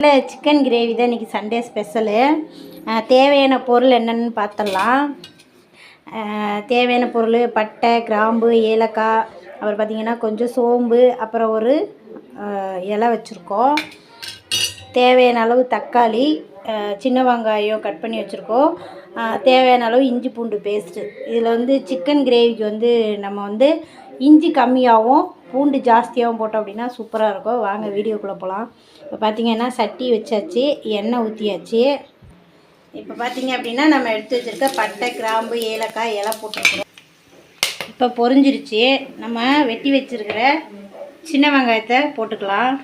இல்லை chicken gravy தான் இன்றைக்கி சண்டே ஸ்பெஷலு தேவையான பொருள் என்னென்னு பார்த்துடலாம். தேவையான பொருள் பட்டை கிராம்பு ஏலக்காய் அப்புறம் பார்த்திங்கன்னா கொஞ்சம் சோம்பு அப்புறம் ஒரு இலை வச்சுருக்கோம். தேவையான அளவு தக்காளி சின்ன வெங்காயம் கட் பண்ணி வச்சுருக்கோம். தேவையான அளவு இஞ்சி பூண்டு பேஸ்ட்டு இதில் வந்து சிக்கன் கிரேவிக்கு வந்து நம்ம வந்து இஞ்சி கம்மியாகவும் பூண்டு ஜாஸ்தியாகவும் போட்டோம் அப்படின்னா சூப்பராக இருக்கும். வாங்க வீடியோக்குள்ளே போகலாம் இப்போ பார்த்தீங்கன்னா சட்டி வச்சாச்சு எண்ணெய் ஊற்றியாச்சு இப்போ பார்த்தீங்க அப்படின்னா நம்ம எடுத்து வச்சுருக்க பட்டை கிராம்பு ஏலக்காய் இலை போட்டுருக்குறோம் இப்போ பொரிஞ்சிருச்சு. நம்ம வெட்டி வச்சுருக்கிற சின்ன வெங்காயத்தை போட்டுக்கலாம்.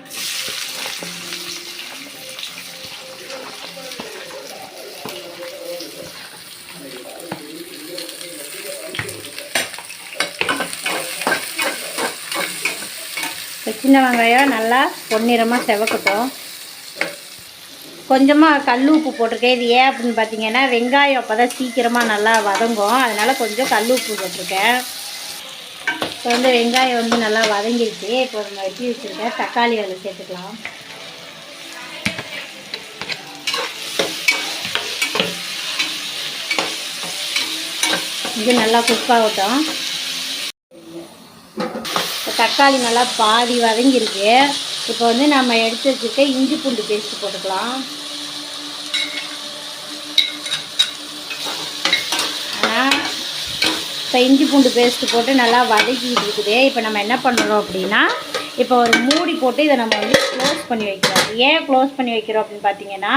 சின்ன வெங்காயம் நல்லா பொன்னிறமாக செவக்கட்டும். கொஞ்சமாக கல் உப்பு போட்டிருக்கேன். இது ஏன் அப்படின்னு பார்த்தீங்கன்னா வெங்காயம் அப்போ தான் சீக்கிரமாக நல்லா வதங்கும். அதனால் கொஞ்சம் கல் உப்பு போட்டிருக்கேன். இப்போ வந்து வெங்காயம் வந்து நல்லா வதங்கிருச்சு. இப்போ நம்ம வெட்டி வச்சுருக்கேன் தக்காளி அதில் சேர்த்துக்கலாம். இது நல்லா குக் ஆகட்டும். தக்காளி நல்லா பாதி வதங்கியிருக்கு இப்போ வந்து நம்ம எடுத்து வச்சுருக்க இஞ்சி பூண்டு பேஸ்ட் போட்டுக்கலாம். ஆனால் இப்போ இஞ்சி பூண்டு பேஸ்ட்டு போட்டு நல்லா வதக்கிட்டு இருக்குது. இப்போ நம்ம என்ன பண்ணுறோம் அப்படின்னா இப்போ ஒரு மூடி போட்டு இதை நம்ம வந்து க்ளோஸ் பண்ணி வைக்கிறோம். ஏன் க்ளோஸ் பண்ணி வைக்கிறோம் அப்படின்னு பார்த்தீங்கன்னா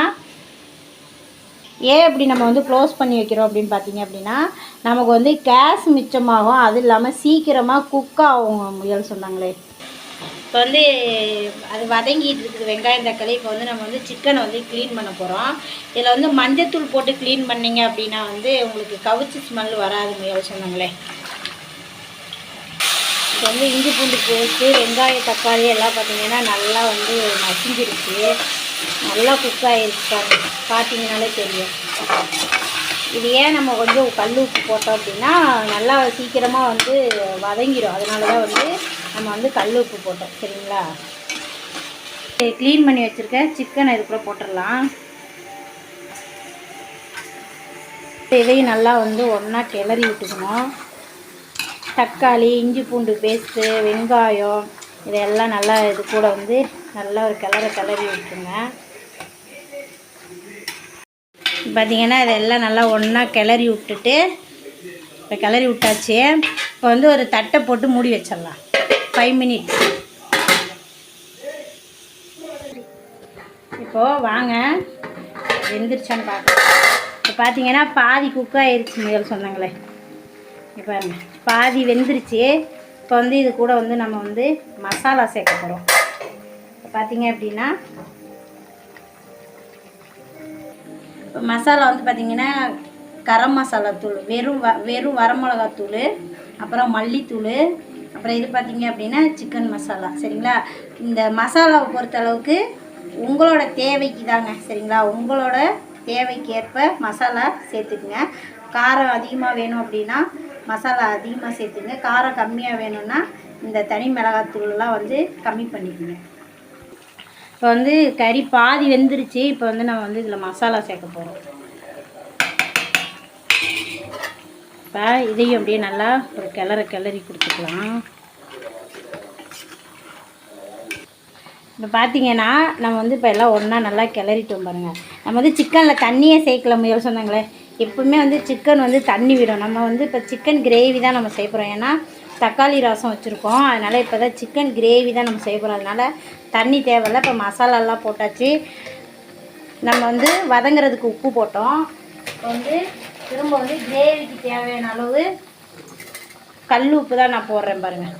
ஏன் இப்படி நம்ம வந்து க்ளோஸ் பண்ணி வைக்கிறோம் அப்படின்னு பார்த்தீங்க அப்படின்னா நமக்கு வந்து கேஸ் மிச்சமாகும். அது இல்லாமல் சீக்கிரமாக குக் ஆகும் முயல் சொன்னாங்களே. இப்போ வந்து அது வதங்கிட்டு இருக்குது. வெங்காயம் தக்காளி இப்போ வந்து நம்ம வந்து சிக்கனை வந்து க்ளீன் பண்ண போகிறோம் இதில் வந்து மஞ்சத்தூள் போட்டு க்ளீன் பண்ணீங்க அப்படின்னா வந்து உங்களுக்கு கவுச்சி ஸ்மெல் வராது முயல் சொன்னாங்களே. இப்போ வந்து இஞ்சி பூண்டு பேஸ்ட்டு வெங்காயம் தக்காளி எல்லாம் பார்த்தீங்கன்னா நல்லா வந்து நசிஞ்சிருச்சு நல்லா குக் ஆகிருச்சு பார்த்தீங்கனாலே தெரியும். இது ஏன் நம்ம கொஞ்சம் கல் உப்பு போட்டோம் அப்படின்னா நல்லா சீக்கிரமாக வந்து வதங்கிடும் அதனால தான் வந்து நம்ம வந்து கல் உப்பு போட்டோம். சரிங்களா? க்ளீன் பண்ணி வச்சுருக்க சிக்கனை இதுக்குள்ளே போட்டுடலாம். இதையும் நல்லா வந்து ஒன்றா கிளறி விட்டுக்கணும். தக்காளி இஞ்சி பூண்டு பேஸ்ட்டு வெங்காயம் இதெல்லாம் நல்லா இது கூட வந்து நல்லா ஒரு கலரை கிளறி விட்டுருங்க. பார்த்தீங்கன்னா இதெல்லாம் நல்லா ஒன்றா கிளறி விட்டுட்டு இப்போ கிளறி விட்டாச்சு. இப்போ வந்து ஒரு தட்டை போட்டு மூடி வச்சிடலாம். ஃபைவ் மினிட்ஸ் இப்போது வாங்க. எந்திரிச்சான்னு பார்க்கலாம். இப்போ பார்த்தீங்கன்னா பாதி குக் ஆயிருச்சு முதல் சொன்னாங்களே. இப்போ பாதி வெந்துருச்சு. இப்போ வந்து இது கூட வந்து நம்ம வந்து மசாலா சேர்க்க போகிறோம் பார்த்தீங்க அப்படின்னா இப்போ மசாலா வந்து பார்த்தீங்கன்னா கரம் மசாலா தூள் வெறும் வ வெறும் வரமிளகாத்தூள் அப்புறம் மல்லித்தூள் அப்புறம் இது பார்த்தீங்க அப்படின்னா சிக்கன் மசாலா சரிங்களா? இந்த மசாலாவை பொறுத்தளவுக்கு உங்களோட தேவைக்கு தாங்க சரிங்களா? உங்களோட தேவைக்கு ஏற்ப மசாலா சேர்த்துக்குங்க. காரம் அதிகமாக வேணும் அப்படின்னா மசாலா அதிகமாக சேர்த்துங்க காரம் கம்மியாக வேணும்னா இந்த தனி மிளகாத்தூள்லாம் வந்து கம்மி பண்ணிக்கோங்க. இப்போ வந்து கறி பாதி வெந்துருச்சு. இப்போ வந்து நம்ம வந்து இதில் மசாலா சேர்க்க போகிறோம் இப்போ இதையும் அப்படியே நல்லா ஒரு கிளற கிளறி கொடுத்துக்கலாம். இப்போ பார்த்தீங்கன்னா நம்ம வந்து இப்போ எல்லாம் ஒன்றா நல்லா கிளறிட்டோம் பாருங்கள் நம்ம வந்து சிக்கனில் தண்ணியே சேர்க்கல முயல் சொன்னாங்களே. எப்பவுமே வந்து சிக்கன் வந்து தண்ணி விடும். நம்ம வந்து இப்போ சிக்கன் கிரேவி தான் நம்ம செய்ய போகிறோம் ஏன்னா தக்காளி ரசம் வச்சுருக்கோம். அதனால் இப்போ தான் சிக்கன் கிரேவி தான் நம்ம செய்ய போகிறோம் அதனால் தண்ணி தேவையில்ல இப்போ மசாலாலாம் போட்டாச்சு. நம்ம வந்து வதங்குறதுக்கு உப்பு போட்டோம். வந்து திரும்ப வந்து கிரேவிக்கு தேவையான அளவு கல் உப்பு தான் நான் போடுறேன் பாருங்கள்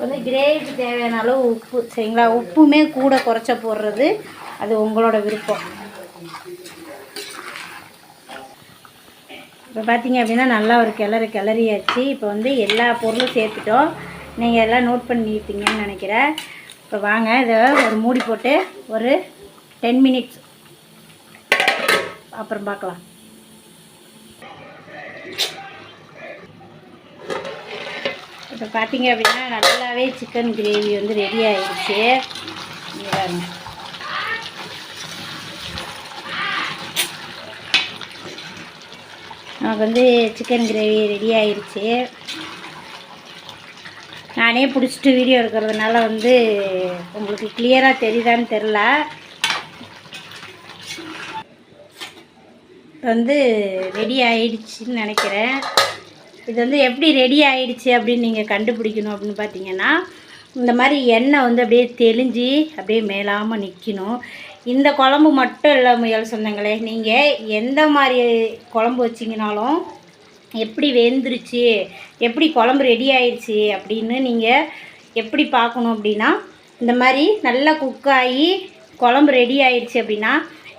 வந்து கிரேவிக்கு தேவையான அளவு உப்பு சரிங்களா? உப்புமே கூட குறைச்ச போடுறது அது உங்களோட விருப்பம். இப்போ பார்த்தீங்க அப்படின்னா நல்லா ஒரு கிளறு கிளறியாச்சு. இப்போ வந்து எல்லா பொருளும் சேர்த்துட்டோம். நீங்கள் எல்லாம் நோட் பண்ணியிருப்பீங்கன்னு நினைக்கிறேன். இப்போ வாங்க இதை ஒரு மூடி போட்டு ஒரு டென் மினிட்ஸ் அப்புறம் பார்க்கலாம். இப்போ பார்த்தீங்க அப்படின்னா நல்லாவே சிக்கன் கிரேவி வந்து ரெடி ஆகிடுச்சு இங்க நமக்கு வந்து சிக்கன் கிரேவி ரெடி ஆயிடுச்சு. நானே பிடிச்சிட்டு வீடியோ எடுக்கிறதுனால வந்து உங்களுக்கு கிளியராக தெரியுதான்னு தெரில வந்து ரெடி ஆயிடுச்சுன்னு நினைக்கிறேன். இது வந்து எப்படி ரெடி ஆயிடுச்சு அப்படின்னு நீங்கள் கண்டுபிடிக்கணும் அப்படின்னு பார்த்தீங்கன்னா இந்த மாதிரி எண்ணெய் வந்து அப்படியே தெளிஞ்சு அப்படியே மேலாமல் நிற்கணும் இந்த குழம்பு மட்டும் இல்லை முயல் சொந்தங்களே நீங்கள் எந்த மாதிரி குழம்பு வச்சிங்கனாலும் எப்படி வெந்துருச்சு எப்படி குழம்பு ரெடி ஆயிடுச்சு அப்படின்னு நீங்கள் எப்படி பார்க்கணும் அப்படின்னா இந்த மாதிரி நல்லா குக் ஆகி குழம்பு ரெடி ஆயிடுச்சு அப்படின்னா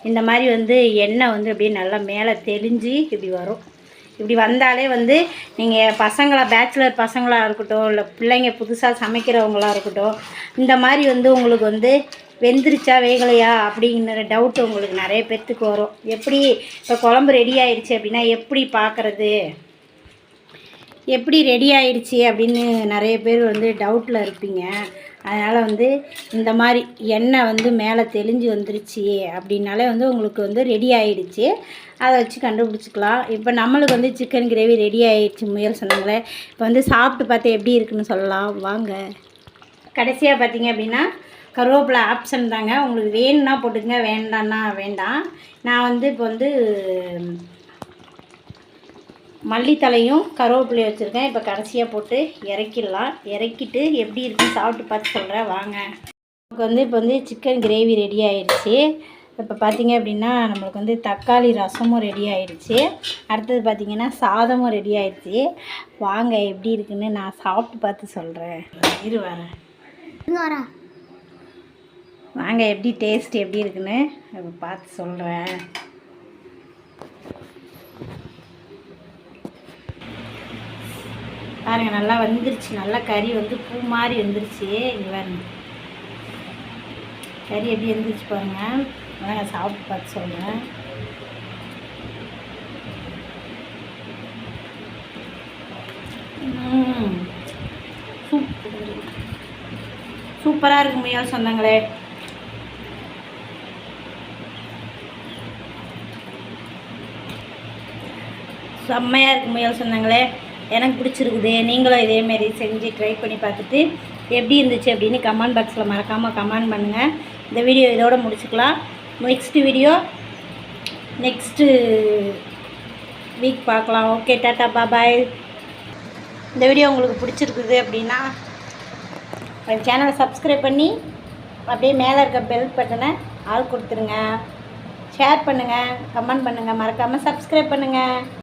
இந்த மாதிரி வந்து எண்ணெய் வந்து அப்படியே நல்லா மேலே தெளிஞ்சு இப்படி வரும். இப்படி வந்தாலே வந்து நீங்கள் பசங்களாக பேச்சுலர் பசங்களாக இருக்கட்டும் இல்லை பிள்ளைங்க புதுசாக சமைக்கிறவங்களாக இருக்கட்டும் இந்த மாதிரி வந்து உங்களுக்கு வந்து வெந்துருச்சா வேகலையா அப்படிங்கிற டவுட் உங்களுக்கு நிறைய பேர்த்துக்கு வரும். எப்படி இப்போ குழம்பு ரெடி ஆயிடுச்சு அப்படின்னா எப்படி பார்க்குறது? எப்படி ரெடி ஆயிடுச்சு அப்படின்னு நிறைய பேர் வந்து டவுட்டில் இருப்பீங்க. அதனால் வந்து இந்த மாதிரி எண்ணெய் வந்து மேலே தெளிஞ்சு வந்துருச்சு அப்படின்னாலே வந்து உங்களுக்கு வந்து ரெடி ஆயிடுச்சு அதை வச்சு கண்டுபிடிச்சிக்கலாம். இப்போ நம்மளுக்கு வந்து சிக்கன் கிரேவி ரெடி ஆயிடுச்சு முயல் சொன்னாங்களே இப்போ வந்து சாப்பிட்டு பார்த்து எப்படி இருக்குன்னு சொல்லலாம். வாங்க. கடைசியாக பார்த்தீங்க அப்படின்னா கருவேப்பிலை ஆப்ஷன் தாங்க. உங்களுக்கு வேணும்னா போட்டுக்கங்க வேண்டான்னா வேண்டாம். நான் வந்து இப்போ வந்து மல்லித்தலையும் கருவேப்பிலையும் வச்சுருக்கேன். இப்போ கடைசியாக போட்டு இறக்கிடலாம். இறக்கிட்டு எப்படி இருக்குன்னு சாப்பிட்டு பார்த்து சொல்கிறேன் வாங்க. நமக்கு வந்து இப்போ வந்து சிக்கன் கிரேவி ரெடி ஆயிடுச்சு. இப்போ பார்த்தீங்க அப்படின்னா நம்மளுக்கு வந்து தக்காளி ரசமும் ரெடி ஆயிடுச்சு. அடுத்தது பார்த்தீங்கன்னா சாதமும் ரெடி ஆயிடுச்சு. வாங்க எப்படி இருக்குன்னு நான் சாப்பிட்டு பார்த்து சொல்கிறேன் இரு வரேன் வாங்க எப்படி டேஸ்ட் எப்படி இருக்குன்னு இப்போ பார்த்து சொல்கிறேன் பாருங்க நல்லா வந்துருச்சு. நல்லா கறி வந்து பூ மாதிரி வந்துருச்சு. இங்கே பாருங்க. கறி எப்படி வந்துருச்சு பாருங்க. வாங்க சாப்பிட்டு பார்த்து சொல்கிறேன் சூப்பராக இருக்கும் முயல் சொந்தங்களே. செம்மையாக இருக்கும் முயல் சொந்தங்களே. எனக்கு பிடிச்சிருக்குது. நீங்களும் இதேமாரி செஞ்சு ட்ரை பண்ணி பார்த்துட்டு எப்படி இருந்துச்சு அப்படின்னு கமெண்ட் பாக்ஸில் மறக்காமல் கமெண்ட் பண்ணுங்கள் இந்த வீடியோ இதோட முடிச்சுக்கலாம். நெக்ஸ்ட்டு வீடியோ நெக்ஸ்ட்டு வீக் பார்க்கலாம். ஓகே டாட்டா பாபாய் இந்த வீடியோ உங்களுக்கு பிடிச்சிருக்குது அப்படின்னா என் சேனலை சப்ஸ்கிரைப் பண்ணி அப்படியே மேலே இருக்க பெல் பட்டனை ஆள் கொடுத்துருங்க. ஷேர் பண்ணுங்கள் கமெண்ட் பண்ணுங்கள் மறக்காமல் சப்ஸ்கிரைப் பண்ணுங்கள்